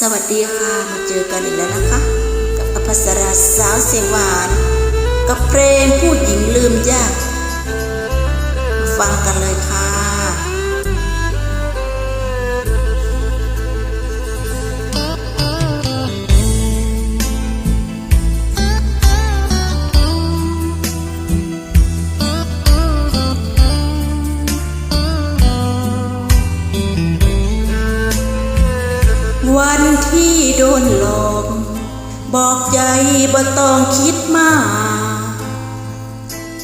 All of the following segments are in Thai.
สวัสดีค่ะ มาเจอกันอีกแล้วนะคะ กับอภัสราสาวเสียงหวานกับเพลงผู้หญิงลืมยากมาฟังกันเลยค่ะ วันที่โดนหลอก บอกใจบ่ต้องคิดมาก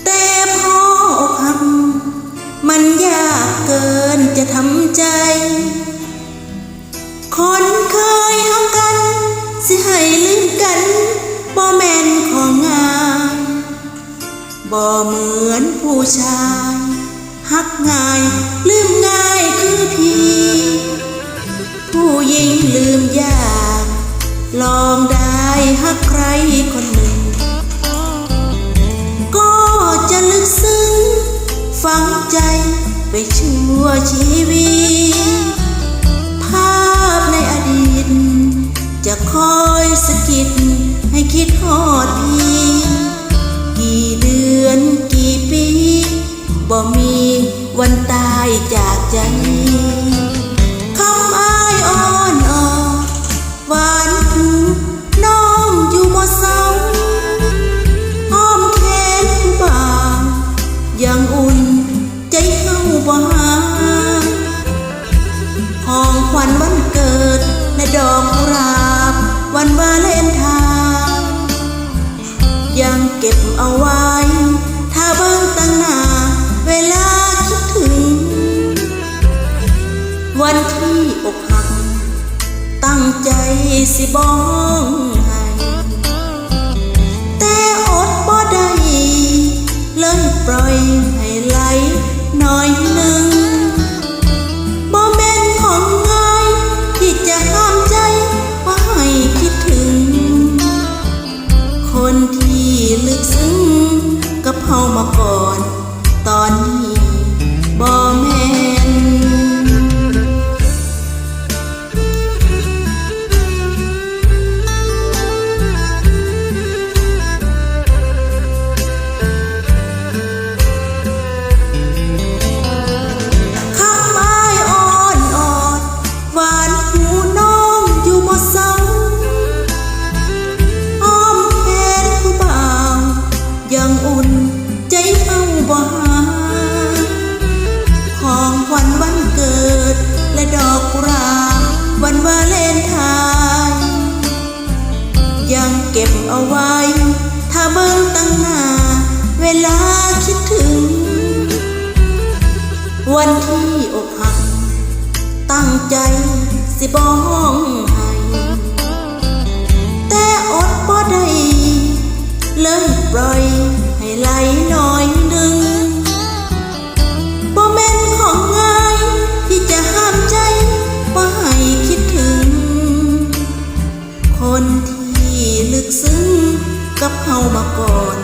แต่พออกหักมันยากเกินจะทำใจ คนเคยหักกัน สิให้ลืมกันบ่แม่นของงานบ่เหมือนผู้ชาย หักง่ายลืมง่ายคือพี่ ใจคำอ้ายอ่อนออกหวานหูน้องอยู่บ่เศร้าอ้อมแขนผู้บ่าวยังอุ่นใจเฮาบ่หายของขวัญวันเกิดและดอกกุหลาบวันวาเลนไทน์ยังเก็บเอาไว้ วันที่อกหัก ตั้งใจสิบ้องให้แต่อดบ่ได้เลยปล่อยให้ไหลหน่อยนึง เก็บเอาไว้ ถ้าเบิ่งตั้งหน้า เวลาคิดถึง วันที่อกหัก ตั้งใจสิบ้องให้แต่อดบ่ได้เลยปล่อยให้ไหลน้อย ลึกซึ้งกับเฮามาก่อน